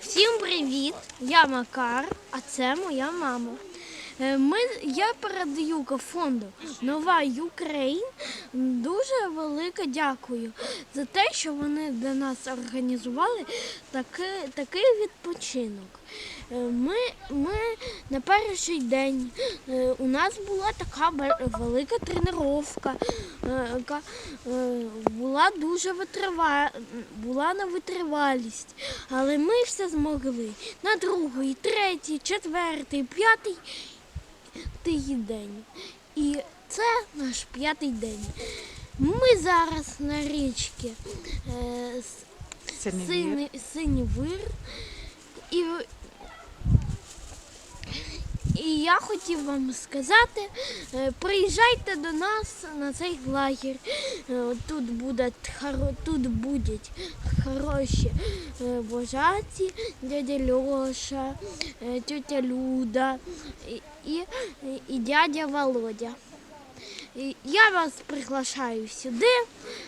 Всім привіт! Я Макар, а це моя мама. Е, Ми, я передаю фонду Нова Україн. Дуже велике дякую за те, що вони для нас організували такий, такий відпочинок. Е, Ми, ми на перший день е, у нас була така велика тренування, була дуже витрива, була на витривалість, але ми все змогли на другий, третій, четвертий, п'ятий тий день. І це наш п'ятий день. Ми зараз на річці е, с- Синевір. сині, синій вир. І, і я хотів вам сказати, е, приїжджайте до нас на цей лагерь. Е, Тут хоро- тут будуть хороші е, вожаті, дядя Льоша, е, тетя Люда і, і, дядя Володя. Я вас приглашаю сюди.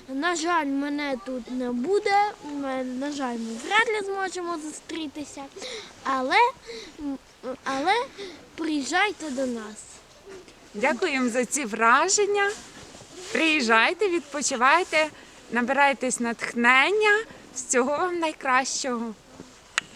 На жаль, мене тут не буде. М, На жаль, ми вряд ли зможемо зустрітися. Але, але приїжджайте до нас. Дякуємо за ці враження. Приїжджайте, відпочивайте, набирайтесь натхнення. Всього вам найкращого.